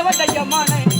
உத்தம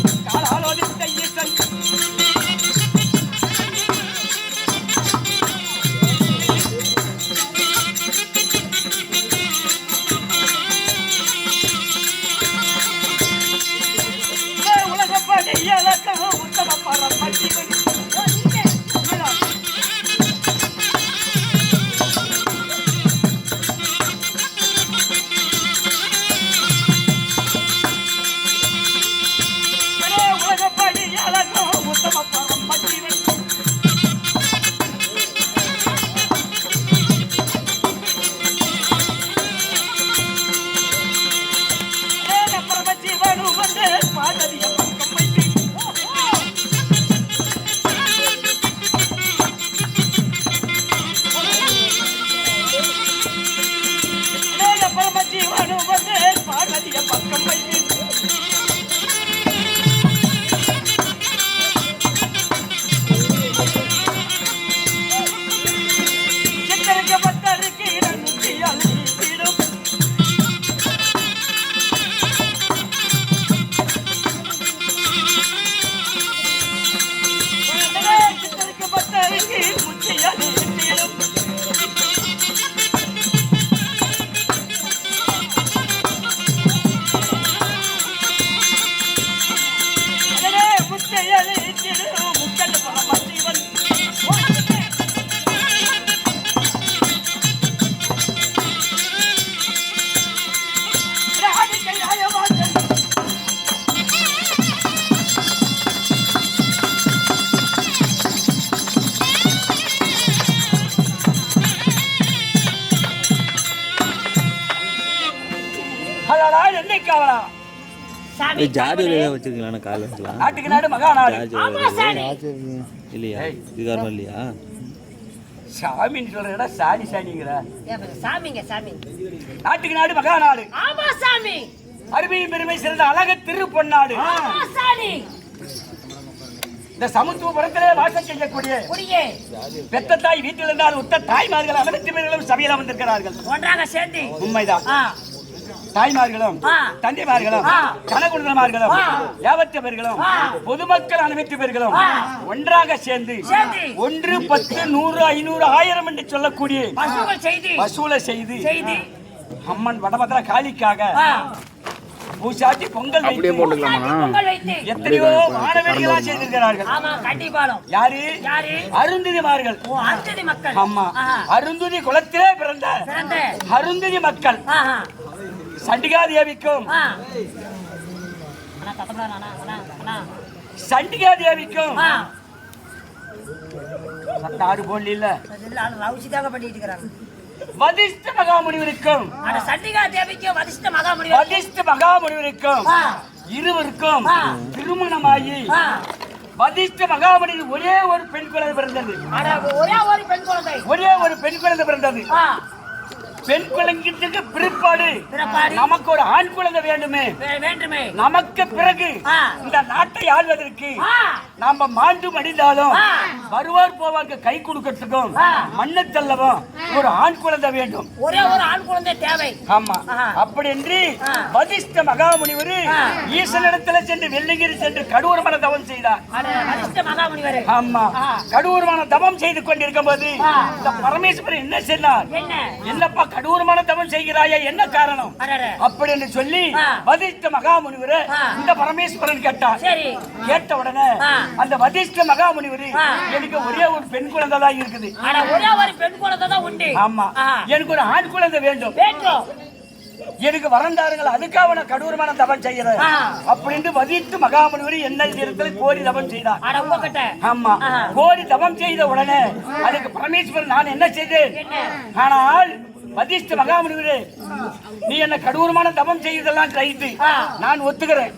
வச்சிருக்கீங்களா? நாட்டுக்கு நாடு இல்லையா? இல்லையா? சாமின்னு சொல்றா சாணி சாணிங்கிற சாமிங்க சாமி. நாட்டுக்கு நாடு ஆமா சாமி. அருமையும் பெருமை சிறந்த அழக திரு பொன்னாடு. ஆமா சாமி. இந்த சமத்துவபுரத்திலே வாசம் செய்யக்கூடிய குடியே. பெத்த தாய் வீட்டில் இருந்தால் உத்த தாய்மார்கள் அனைத்து பேர்களும் சபையில் அமர்ந்திருக்கிறார்கள். ஒன்றாக சேர்ந்து. உண்மைதான். தாய்மார்களும். தந்தைமார்களும் ஆ. யாவற்ற பேர்களும். பொதுமக்கள் அனைத்து பேர்களும். ஒன்றாக சேர்ந்து. ஒன்று பத்து நூறு ஐநூறு ஆயிரம் என்று சொல்லக்கூடிய வசூலை செய்து. செய்தி. அம்மன் வடபத்திர காளிக்காக பூசாட்டி பொங்கல் பொங்கல் வைத்து. எத்தனையோ மாணவர்களா கண்டிப்பாலும். யாரு? அந்ததி மக்கள். ஆமா. அருந்ததி குலத்திலே பிறந்த பிறந்த. அருந்ததி மக்கள். சண்டிகா தேவிக்கும் சண்டிகா தேவிக்கும் ஆ. ஆறு போல் இல்ல. ரவுசிதாக பண்ணிட்டு இருக்கிறாங்க. வதிஷ்ட மகாமுனிவருக்கும் சண்டிகா தேவிக்கு வதிஷ்ட மகாமுனிவர் வதிஷ்ட மகாமுனிவருக்கும். இருவருக்கும். திருமணமாகி வதிஷ்ட மகாமுனிவர் ஒரே ஒரு பெண் குழந்தை பிறந்தது. ஒரே ஒரு பெண் குழந்தை. ஒரே ஒரு பெண் குழந்தை பிறந்தது. பெண் குழந்தைக்கு பிற்பாடு நமக்கு ஒரு ஆண் குழந்தை வேண்டுமே வேண்டுமே நமக்கு பிறகு. இந்த நாட்டை ஆள்வதற்கு நாம மாண்டு மடிந்தாலும். வருவார் போவாருக்கு கை கொடுக்கறதுக்கும். மண்ணு தள்ளவும் ஒரு ஆண் குழந்தை வேண்டும் ஒரே ஒரு ஆண் குழந்தை தேவை ஆமா. அப்படி என்று. வதிஷ்ட மகாமுனிவர். ஈசனிடத்துல சென்று வெள்ளிங்கிரி சென்று கடூரமான தவம் செய்தார் ஆமா ஆ. கடூரமான தவம் செய்து கொண்டிருக்கும் போது. இந்த பரமேஸ்வரன் என்ன சொன்னார் என்ன என்னப்பா கடூரமான தவம் செய்கிறாயா என்ன காரணம் அப்படி என்று சொல்லி. வதிஷ்ட மகாமுனிவர். இந்த பரமேஸ்வரன் கேட்டார் கேட்ட உடனே. அந்த வதிஷ்ட மகாமுனிவர். எனக்கு ஒரே ஒரு பெண் குழந்தை தான் இருக்குது ஒரே ஒரு பெண் குழந்தை தான் உண்டு ஆமா. எனக்கு ஒரு ஆண் குழந்தை வேண்டும் எனக்கு வரந்தாருங்கள் அதுக்காக நான் கடூரமான தவம் செய்யறேன். அப்படின்னு வதிஷ்ட மகாமுனிவர் என்ன இடத்துல கோரி தவம் செய்தார் ஆமா. கோரி தவம் செய்த உடனே அதுக்கு பரமேஸ்வரன் நான் என்ன செய்தேன்? ஆனால் வதிஷ்ட மகாமுனிவரே நீ என்ன கடூரமான தபம் செய்ததெல்லாம் ரைட்டு. நான் ஒத்துக்கிறேன்.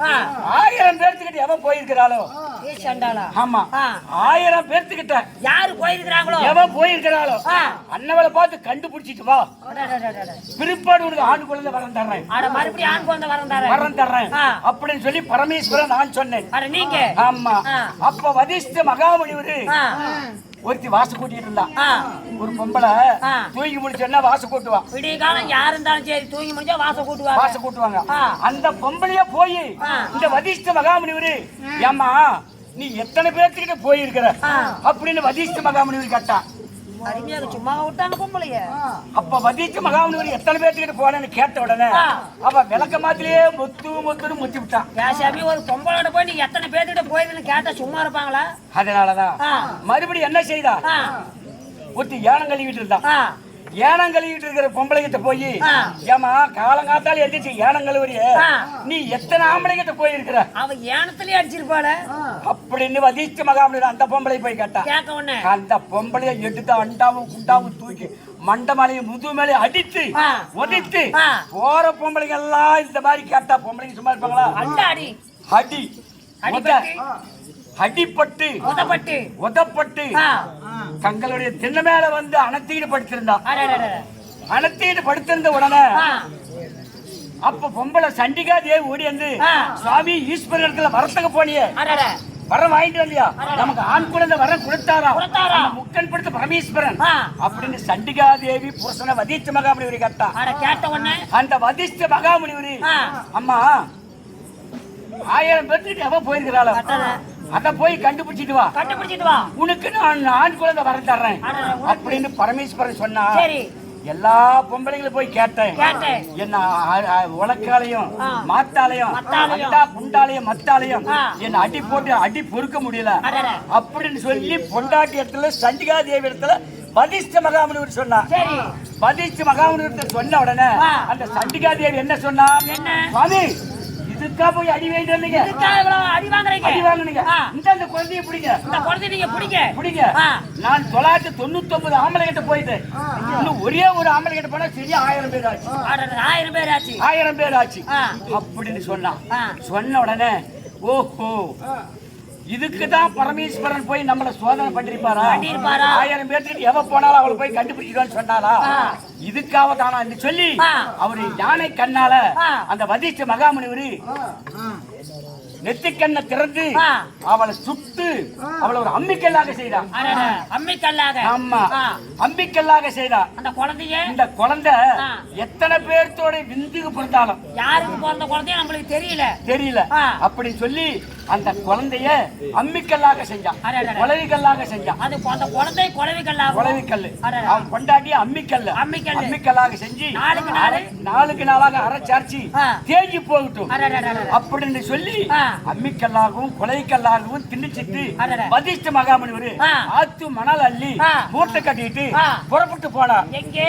ஆயிரம் பேர்த்துக்கிட்ட எவன் போயிருக்கிறாளோ? ஆமா. ஆயிரம் பேர்த்துக்கிட்ட யாரு போயிருக்கிறாங்களோ? எவன் போயிருக்கிறாளோ. அண்ணவளை பார்த்து கண்டுபிடிச்சிட்டு வா. பிற்பாடு உனக்கு ஆண் குழந்தை வரம் தர்றேன். மறுபடியும் ஆண் குழந்தை வரம் தர்றேன். ஆ. அப்படின்னு சொல்லி பரமேஸ்வரன் நான் சொன்னேன். நீங்க. ஆமா. அப்ப வதிஷ்ட மகாமுனிவரு ஒருத்தி வாச கூட்டிட்டு இருந்தா. ஒரு பொம்பளை ஆ. தூக்கி முடிச்சோன்னா வாச கூட்டுவா விடிய காலம் யார் இருந்தாலும் சரி தூங்கி முடிஞ்சா வாசம் கூட்டுவாங்க வாச கூட்டுவாங்க. அந்த பொம்பளைய போய். இந்த வதிஷ்ட மகாமுனிவரு ஏம்மா நீ எத்தனை பேர்த்துக்கிட்ட போயிருக்கிற. அப்படின்னு வதிஷ்ட மகாமுனிவர் கேட்டா அருமையாக சும்மா விட்டாங்க பொம்பளைய அப்ப வதிஷ்ட மகாமுனிவர் எத்தனை பேர்த்துக்கிட்ட போனேன்னு கேட்ட உடனே. அவ விளக்க மாத்திலேயே மொத்து மொத்துன்னு முத்தி விட்டான். பேசாமி ஒரு பொம்பளோட போய் நீ எத்தனை பேர்கிட்ட போயிருந்தேன்னு கேட்டா சும்மா இருப்பாங்களா? அதனாலதான். மறுபடியும் என்ன செய்தா? ஆ, ஒருத்தி ஏனம் கழுவிட்டு இருந்தா. ஆ, ஏனம் கழுவிட்டு இருக்கிற பொம்பளைகிட்ட போய் ஆ. ஏமா காலங்காத்தால எந்திரிச்சு ஏனம் கழுவுறிய. நீ எத்தனை ஆம்பளைகிட்ட போயிருக்கிற? அவ ஏனத்திலேயே அடிச்சிருப்பாள. அப்படின்னு வதிஷ்ட மகாமுனிவர் அந்த பொம்பளை போய் கேட்டா அந்த பொம்பளைய எடுத்து அண்டாவும் குண்டாவும் தூக்கி மண்ட மேலையும் முது மேலையும் அடித்து ஆ. போற பொம்பளைங்க எல்லாம் இந்த மாதிரி கேட்டா பொம்பளைங்க சும்மா இருப்பாங்களா? அடி. அடி. அடிபட்டு அடிப்பட்டு உதப்பட்டு. உதப்பட்டு தங்களுடைய திண்ண மேல வந்து அனத்தீடு படுத்திருந்தா. அனத்தீடு படுத்திருந்த உடனே அப்ப பொம்பளை சண்டிகா தேவி ஓடி வந்து. சுவாமி ஈஸ்வரர் இடத்துல வரத்துக்கு போனியே. வரம் வாங்கிட்டு வந்தியா? நமக்கு ஆண் குழந்தை வரம் கொடுத்தாரா? முக்கன் படுத்த பரமேஸ்வரன். அப்படின்னு சண்டிகா தேவி புருஷனை வதிஷ்ட மகாமுனிவரி கேட்டா. கேட்ட உடனே? அந்த வதிஷ்ட மகாமுனிவரி. அம்மா ஆயிரம் பேர்த்துட்டு எவ போயிருக்கிறாளோ. அத போய் கண்டுபிடிச்சிட்டு வா கண்டுபிடிச்சிட்டு வா உனக்கு நான் ஆண் குழந்தை வரம் தர்றேன் அப்படின்னு பரமேஸ்வரன் சொன்னா சரி எல்லா பொம்பளைங்களும் போய் கேட்டேன். என்ன உலக்காலையும். மாத்தாலையும். அண்டா புண்டாலையும் மத்தாலையும். என்ன அடி போட்டு அடி பொறுக்க முடியல. அப்படின்னு சொல்லி பொண்டாட்டி இடத்துல சண்டிகா தேவி இடத்துல வதிஷ்ட மகாமுனிவர் சொன்னா சரி வதிஷ்ட மகாமுனிவர் சொன்ன உடனே. அந்த சண்டிகா தேவி என்ன சொன்னா? சுவாமி இதுக்கா போய் அடி வேண்டி வந்தீங்க? இதுக்காக இவ்வளவு அடி வாங்குறீங்க? அடி வாங்குனீங்க. இந்த அந்த குழந்தைய பிடிங்க. இந்த குழந்தை நீங்க பிடிங்க. பிடிங்க. நான் தொள்ளாயிரத்தி தொண்ணூத்தி ஒன்பது ஆம்பளை கிட்ட போயிட்டேன் இன்னும் ஒரே ஒரு ஆம்பளை கிட்ட போனா சரியா ஆயிரம் பேர் ஆச்சு. ஆயிரம் பேர் ஆச்சு. ஆயிரம் பேர் ஆச்சு. அப்படின்னு சொன்னான். சொன்ன உடனே ஓஹோ. இதுக்கு தான் பரமேஸ்வரன் போய் நம்மள சோதனை பண்ணிருப்பாரா? ஆயிரம் பேர்த்துக்கு எவ போனாலும் அவளை போய் கண்டுபிடிச்சிடுவான்னு சொன்னாரா. இதுக்காக தானா சொல்லி ஆ. அவரு யானை கண்ணால. அந்த வதிஷ்ட மகாமுனிவரு நெத்திக்கண்ணை திறந்து. அவளை சுட்டு அவளை ஒரு அம்மிக்கல்லாக செய்தான் அம்மிக்கல்லாக ஆமா ஆ. அம்பிக்கல்லாக செய்தா அந்த குழந்தைய இந்த குழந்தை. எத்தனை பேர்த்தோட விந்துக்கு பிறந்தாலும் யாருக்கு பிறந்த குழந்தைய நம்மளுக்கு தெரியல தெரியல. அப்படின்னு சொல்லி அந்த குழந்தைய அம்மிக்கல்லாக செஞ்சான் அடடட. குலவிக்கல்லாக செஞ்சான் அது அந்த குழந்தை குழவிக்கல்லாக குலவிக்கல்லு அடடட. அவன் கொண்டாடி அம்மிக்கல்லு அம்மிக்கல்லு. அம்மிக்கல்லாக செஞ்சு நாளுக்கு நாளு. நாளுக்கு நாளாக அரைச்சார்ச்சி. தேஞ்சி போகட்டும். அப்படின்னு சொல்லி. அம்மிக்கல்லாகவும் குலைக்கல்லாகவும் திணிச்சிட்டு. வதிஷ்ட மகாமுனிவர் ஆ. ஆத்து மணல் அள்ளி. மூட்டை கட்டிட்டு. புறப்பட்டு போனார் எங்கே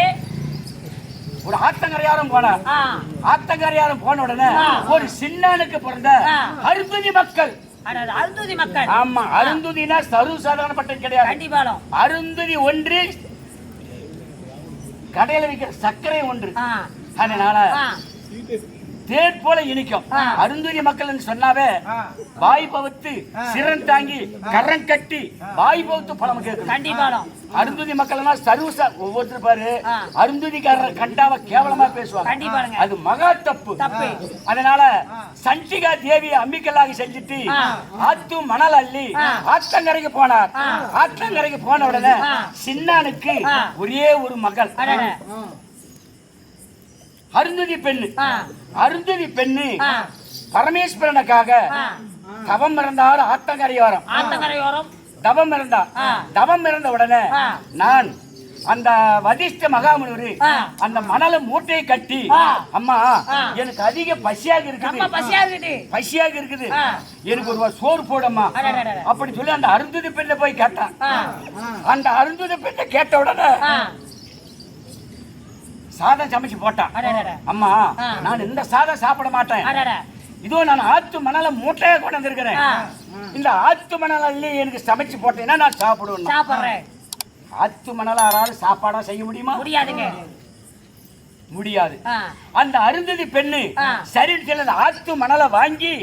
ஒரு ஆத்தங்கரையாரும் போனார். ஆ. ஆத்தங்கரையாரும் போன உடனே. ஒரு சின்னனுக்கு பிறந்த. அருந்ததி மக்கள். அருந்ததி மக்கள். ஆமா அருந்ததினா சர்வ சாதாரணப்பட்டது கிடையாது அருந்ததி ஒன்று கடையில விற்கிற சர்க்கரை ஒன்று. அதனால தேன் போல இனிக்கும் ஆ. அருந்ததி மக்கள் சொன்னாவே வாய் பவுத்து சிறன் தாங்கி கரம் கட்டி வாய் பவுத்து பழம் கேட்கும் கண்டிப்பாலும் அருந்ததி மக்கள் எல்லாம் சர்வசா ஒவ்வொருத்தர் பாரு. அருந்ததிக்காரர் கண்டாவ கேவலமா பேசுவாங்க. அது மகா தப்பு. அதனால சண்டிகா தேவி அம்பிக்கல்லாக செஞ்சுட்டு. ஆத்து மணல் அள்ளி. ஆத்தங்கரைக்கு போனார். ஆத்தங்கரைக்கு போன உடனே. சின்னானுக்கு. ஒரே ஒரு மகள். அருந்ததி பெண்ணு. அருந்ததி பெண்ணு. பரமேஸ்வரனுக்காக. தவம் இருந்தார் ஆத்தங்கரையோரம் ஆத்தங்கரையோரம் தவம் இருந்தா ஆ. தவம் இருந்த உடனே. நான் அந்த வதிஷ்ட மகாமுனிவர். அந்த மணல மூட்டையை கட்டி. அம்மா. எனக்கு அதிக பசியாக இருக்குது பசியா இருக்குது பசியாக இருக்குது. எனக்கு ஒரு சோறு போடம்மா. அப்படி சொல்லி அந்த அருந்ததி பெண்ணை போய் கேட்டான் அந்த அருந்ததி பெண்ணை கேட்ட உடனே சாதம் சமைச்சு போட்டான். அம்மா. நான் இந்த சாதம் சாப்பிட மாட்டேன். இதோ நான் ஆத்து மணல மூட்டையா கொண்டு வந்திருக்கிறேன். இந்த ஆத்து மணல் எனக்கு சமைச்சு போட்டேன்னா நான் சாப்பிடுவேன் சாப்பிடுறேன் ஆத்து மணல யாராவது சாப்பாடா செய்ய முடியுமா முடியாதுங்க முடியாது. அந்த அருந்ததி பெண்ணு. சரி ஆத்து மணலை வாங்கி.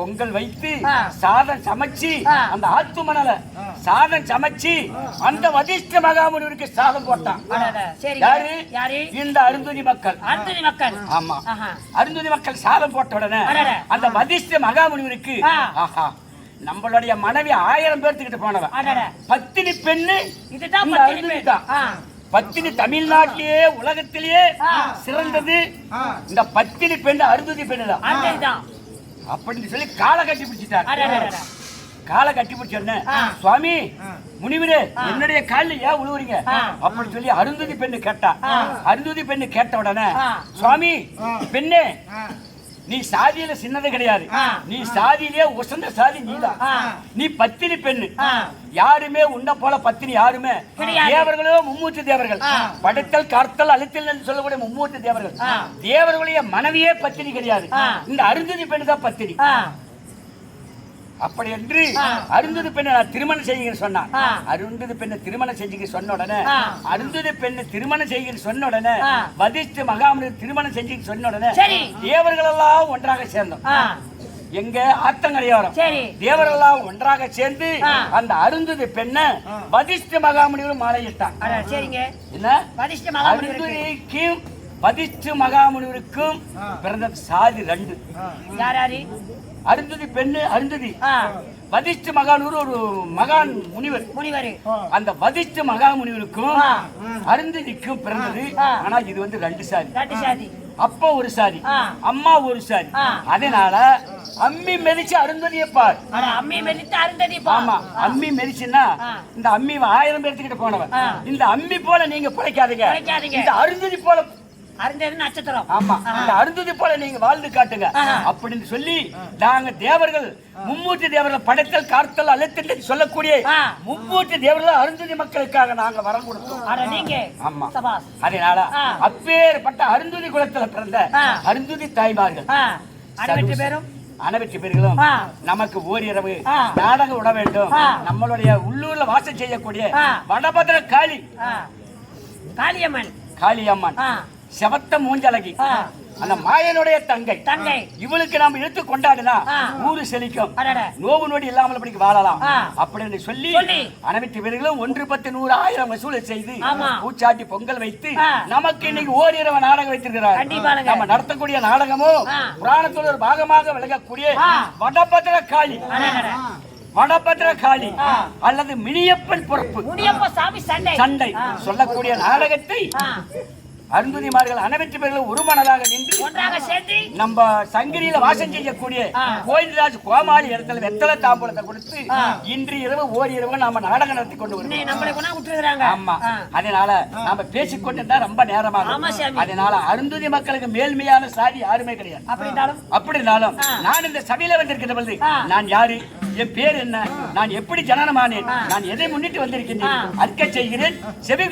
பொங்கல் வைத்து. சாதம் சமைச்சு. அந்த ஆத்து மணலை சாதம் சமைச்சு அந்த வதிஷ்ட மகாமுனிவருக்கு சாதம் போட்டான். யாரு? இந்த அருந்ததி மக்கள் அருந்ததி மக்கள் ஆமா ஆஹா. அருந்ததி மக்கள் சாதம் போட்ட உடனே. அந்த வதிஷ்ட மகாமுனிவருக்கு. ஆஹா நம்மளுடைய மனைவி ஆயிரம் பேர்த்துக்கிட்ட போனவன். பத்தினி பெண்ணு இதுதான் பெண். தான். பத்தினி தமிழ்நாட்டிலேயே உலகத்திலேயே. சிறந்தது இந்த பத்தினி பெண் அருந்ததி பெண்ணு தான் அருந்ததி தான். அப்படின்னு சொல்லி காலை கட்டி பிடிச்சிட்டார். காலை கட்டி பிடிச்ச உடனே ஆ. சுவாமி முனிவரே என்னுடைய காலில் ஏன் உழுவுறீங்க. அப்படின்னு சொல்லி அருந்ததி பெண்ணு கேட்டா. அருந்ததி பெண்ணு கேட்ட உடனே. சுவாமி பெண்ணே நீ சாதியில சின்னது கிடையாது. நீ சாதியிலே உசந்த சாதி நீதான். நீ பத்தினி பெண்ணு. யாருமே உன்ன போல பத்தினி யாருமே. தேவர்களோ மும்மூர்த்தி தேவர்கள். படைத்தல் கார்த்தல் அழுத்தல் என்று சொல்லக்கூடிய மும்மூர்த்தி தேவர்கள். தேவர்களுடைய மனைவியே பத்தினி கிடையாது. இந்த அருந்ததி பெண்ணு தான் பத்தினி. அப்படி என்று. அருந்ததி பெண்ணை நான் திருமணம் செய்கிறேன் சொன்னான். அருந்ததி பெண்ணை திருமணம் செஞ்சுக்க சொன்ன உடனே. அருந்ததி பெண்ணை திருமணம் செய்கிறேன் சொன்ன உடனே. வதிஷ்ட மகாமுனி திருமணம் செஞ்சுக்க சொன்ன உடனே சரி. தேவர்கள் எல்லாம் ஒன்றாக சேர்ந்தோம். எங்க ஆத்தங்கரையோரம் சரி. தேவர்கள் எல்லாம் ஒன்றாக சேர்ந்து. அந்த அருந்ததி பெண்ணை வதிஷ்ட மகாமுனிவர் மாலையிட்டான். என்ன வதிஷ்ட மகாமுனிவருக்கும் பிறந்த சாதி ரெண்டு யார் யாரு? அருந்ததி பெண்ணு அருந்ததி. வதிஷ்ட மகானூர் ஒரு மகான் முனிவர் முனிவரு. அந்த வதிஷ்ட மகா முனிவருக்கும். அருந்ததிக்கும் பிறந்தது. ஆனா இது வந்து ரெண்டு சாதி சாதி. அப்பா ஒரு சாதி. அம்மா ஒரு சாதி. அதனால அம்மி மெதிச்சு அருந்ததியை பார் அம்மி மெதித்து அருந்ததி. ஆமா அம்மி மெதிச்சுன்னா. இந்த அம்மி ஆயிரம் பேர்த்துக்கிட்ட போனவன். இந்த அம்மி போல நீங்க பிழைக்காதீங்க பிழைக்காதீங்க. இந்த அருந்ததி போல அருந்ததி நட்சத்திரம். ஆமா இந்த அருந்ததி போல நீங்க வாழ்ந்து காட்டுங்க. அப்படின்னு சொல்லி நாங்க தேவர்கள் மும்மூர்த்தி தேவர்கள் படைத்தல் காத்தல் அழுத்தல் சொல்லக்கூடிய. மும்மூர்த்தி தேவர்கள் அருந்ததி மக்களுக்காக நாங்க வரம் கொடுத்தோம் நீங்க. ஆமா. சபாஸ். அதனால ஆ. அப்பேற்பட்ட அருந்ததி குலத்துல பிறந்த. அருந்ததி தாய்மார்கள். அனைவற்று பேரும் அனைவற்று பேர்களும். நமக்கு ஓரிரவு. நாடகம் விட வேண்டும். நம்மளுடைய உள்ளூர்ல வாசம் செய்யக்கூடிய ஆ. வடபத்திர காளி. காளியம்மன் காளி அம்மன் ஆ. செவத்த மூஞ்சலகி. அந்த மாயனுடைய தங்கை தங்கை இவளுக்கு நாம எடுத்து கொண்டாடினா. ஊரு செழிக்கும் அடட. நோவு நொடி இல்லாமல் இப்படி வாழலாம். அப்படின்னு சொல்லி சொல்லி. அனைத்து பேர்களும் ஒன்று பத்து நூறு ஆயிரம் வசூலை செய்து. பூச்சாட்டி பொங்கல் வைத்து. நமக்கு இன்னைக்கு ஓரிரவு நாடகம் வைத்திருக்கிறார் கண்டிப்பாங்க. நம்ம நடத்தக்கூடிய நாடகமும். புராணத்தோட ஒரு பாகமாக விளங்கக்கூடிய. வடபத்திர காளி அடடட. வடபத்திர காளி ஆ. அல்லது மினியப்பன் பொறுப்பு சண்டை. சொல்லக்கூடிய நாடகத்தை. அருந்ததிமார்கள் அனைத்து பேர்களும் ஒருமனதாக நின்று ஒன்றாக சேர்ந்து நம்ம சங்கிரியில வாசம் செய்யக்கூடிய. கோயில்ராஜ் கோமாளி இடத்துல வெத்தலை தாம்பூலத்தை கொடுத்து. இன்று இரவு ஓர் இரவு நாம நாடகம் நடத்தி கொண்டு வருவோம் ஆமா அதனால நாம பேசிக்கொண்டு இருந்தா ரொம்ப சாமி. அதனால அருந்ததி மக்களுக்கு மேல்மையான சாதி யாருமே கிடையாது அப்படின்றாலும் அப்படி இருந்தாலும் ஆ. நான் இந்த சபையில வந்திருக்கிற பொழுது. நான் யாரு என் பேர் என்ன நான் எப்படி ஜனனமானேன். நான் எதை முன்னிட்டு வந்திருக்கின்றேன். அற்க செய்கிறேன் செவி